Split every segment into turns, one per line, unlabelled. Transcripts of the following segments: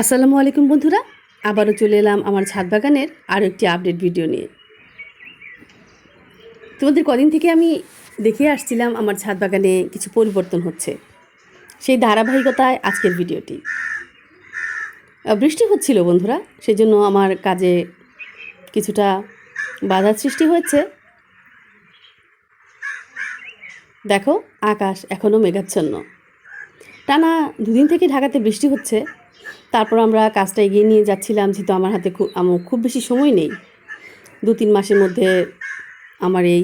আসসালামু আলাইকুম বন্ধুরা, আবারও চলে এলাম আমার ছাদ বাগানের আরও একটি আপডেট ভিডিও নিয়ে। তোমাদের কদিন থেকে আমি দেখে আসছিলাম আমার ছাদ বাগানে কিছু পরিবর্তন হচ্ছে, সেই ধারাবাহিকতায় আজকের ভিডিওটি বৃষ্টি হচ্ছিল বন্ধুরা, সেজন্য আমার কাজে কিছুটা বাধার সৃষ্টি হয়েছে। দেখো, আকাশ এখনও মেঘাচ্ছন্ন। টানা দুদিন থেকে ঢাকাতে বৃষ্টি হচ্ছে। তারপর আমরা কাজটা এগিয়ে নিয়ে যাচ্ছিলাম, যেহেতু আমার হাতে খুব আমার খুব বেশি সময় নেই। দু তিন মাসের মধ্যে আমার এই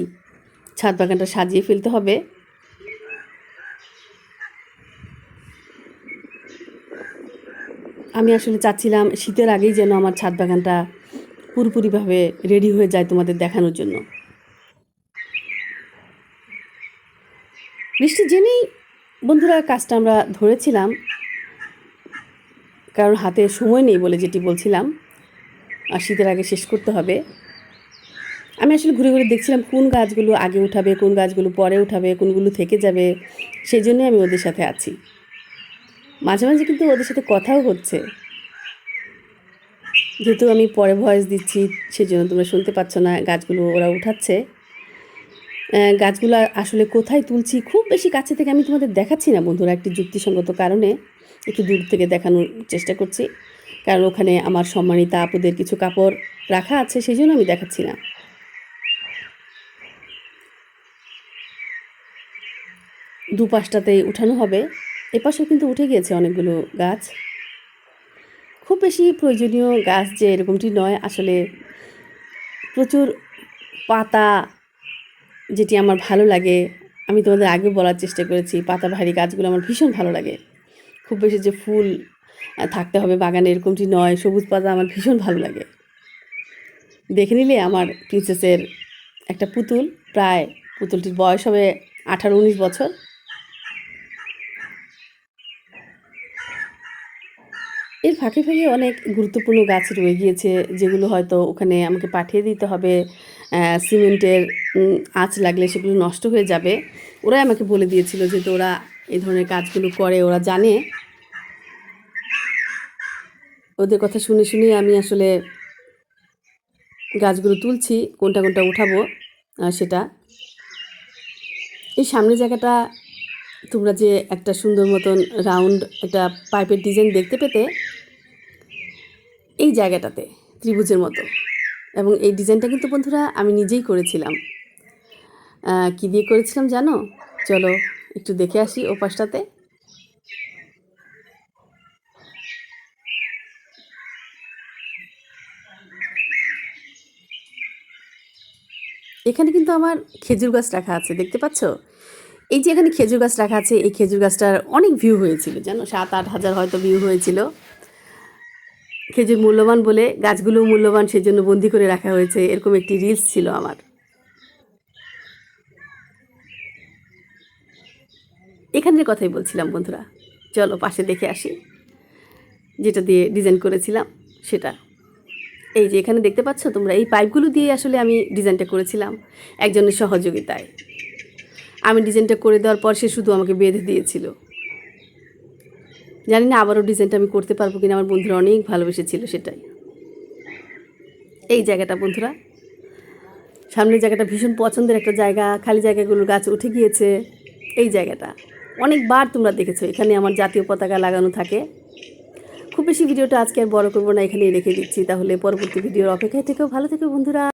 ছাদ বাগানটা সাজিয়ে ফেলতে হবে। আমি আসলে চাচ্ছিলাম শীতের আগেই যেন আমার ছাদ বাগানটা পুরোপুরিভাবে রেডি হয়ে যায় তোমাদের দেখানোর জন্য। বৃষ্টি জেনেই বন্ধুরা, কাজটা আমরা ধরেছিলাম। কারণ হাতে সময় নেই বলে যেটি বলছিলাম। আর শীতের আগে শেষ করতে হবে। আমি আসলে ঘুরে ঘুরে দেখছিলাম কোন গাছগুলো আগে উঠাবে, কোন গাছগুলো পরে উঠাবে, কোনগুলো থেকে যাবে। সেই জন্যই আমি ওদের সাথে আছি। মাঝে মাঝে কিন্তু ওদের সাথে কথাও হচ্ছে। যেহেতু আমি পরে ভয়েস দিচ্ছি সেই জন্য তোমরা শুনতে পাচ্ছ না গাছগুলো ওরা উঠাচ্ছে। গাছগুলো আসলে কোথায় তুলছি? খুব বেশি কাছে থেকে আমি তোমাদের দেখাচ্ছি না বন্ধুরা একটি যুক্তিসঙ্গত কারণে। একটু দূর থেকে দেখানোর চেষ্টা করছি। কারণ ওখানে আমার সম্মানিতা আপুদের কিছু কাপড় রাখা আছে সেই জন্য আমি দেখাচ্ছি না। দুপাশটাতেই উঠানো হবে। এপাশেও কিন্তু উঠে গিয়েছে অনেকগুলো গাছ। খুব বেশি প্রয়োজনীয় গাছ যে এরকমটি নয়। আসলে প্রচুর পাতা যেটি আমার ভালো লাগে, আমি তোমাদের আগে বলার চেষ্টা করেছি পাতা ভারী গাছগুলো আমার ভীষণ ভালো লাগে। খুব বেশি যে ফুল থাকতে হবে বাগানে এরকমটি নয়, সবুজ পাতা আমার ভীষণ ভালো লাগে। দেখে নিলে আমার প্রিন্সেসের একটা পুতুল, প্রায় পুতুলটির বয়স হবে আঠারো, উনিশ বছর। এর ফাঁকে ফাঁকে অনেক গুরুত্বপূর্ণ গাছ রয়ে গিয়েছে, যেগুলো হয়তো ওখানে আমাকে পাঠিয়ে দিতে হবে। সিমেন্টের আঁচ লাগলে সেগুলো নষ্ট হয়ে যাবে। ওরাই আমাকে বলে দিয়েছিল যে ওরা এই ধরনের কাজগুলো করে, ওরা জানে। ওদের কথা শুনে শুনে আমি আসলে গাছগুলো তুলছি, কোনটা কোনটা উঠাবো সেটা। এই সামনের জায়গাটা তোমরা যে একটা সুন্দর মতন রাউন্ড একটা পাইপের ডিজাইন দেখতে পেতে এই জায়গাটাতে, ত্রিভুজের মতো। এবং এই ডিজাইনটা কিন্তু বন্ধুরা আমি নিজেই করেছিলাম। কি দিয়ে করেছিলাম জানো? চলো একটু দেখে আসি ও পাশটাতে এখানে কিন্তু আমার খেজুর গাছ রাখা আছে, দেখতে পাচ্ছ? এই যে এখানে খেজুর গাছ রাখা আছে, এই খেজুর গাছটার অনেক ভিউ হয়েছিল, জানো? সাত আট হাজার হয়তো ভিউ হয়েছিল। খেজুর মূল্যবান বলে গাছগুলো মূল্যবান সেজন্য বন্দি করে রাখা হয়েছে, এরকম একটি রিলস ছিল আমার। এখানের কথাই বলছিলাম বন্ধুরা, চলো পাশে দেখে আসি। যেটা দিয়ে ডিজাইন করেছিলাম, সেটা। এই যে এখানে দেখতে পাচ্ছ তোমরা, এই পাইপগুলো দিয়ে আসলে আমি ডিজাইনটা করেছিলাম একজনের সহযোগিতায়। আমি ডিজাইনটা করে দেওয়ার পর সে শুধু আমাকে বেঁধে দিয়েছিল। জানি না আবারও ডিজাইনটা আমি করতে পারব কিনা, আমার বন্ধুরা অনেক ভালোবেসেছিল সেটাই। এই জায়গাটা বন্ধুরা। সামনের জায়গাটা ভীষণ পছন্দের একটা জায়গা, খালি জায়গাগুলোর গাছ উঠে গিয়েছে। এই জায়গাটা। অনেকবার তোমরা দেখেছ, এখানে আমার জাতীয় পতাকা লাগানো থাকে। খুব বেশি ভিডিওটা আজকে আর বড় করব না, এখানেই রেখে দিচ্ছি। তাহলে পরবর্তী ভিডিওর অপেক্ষায় থেকেও ভালো থেকো বন্ধুরা।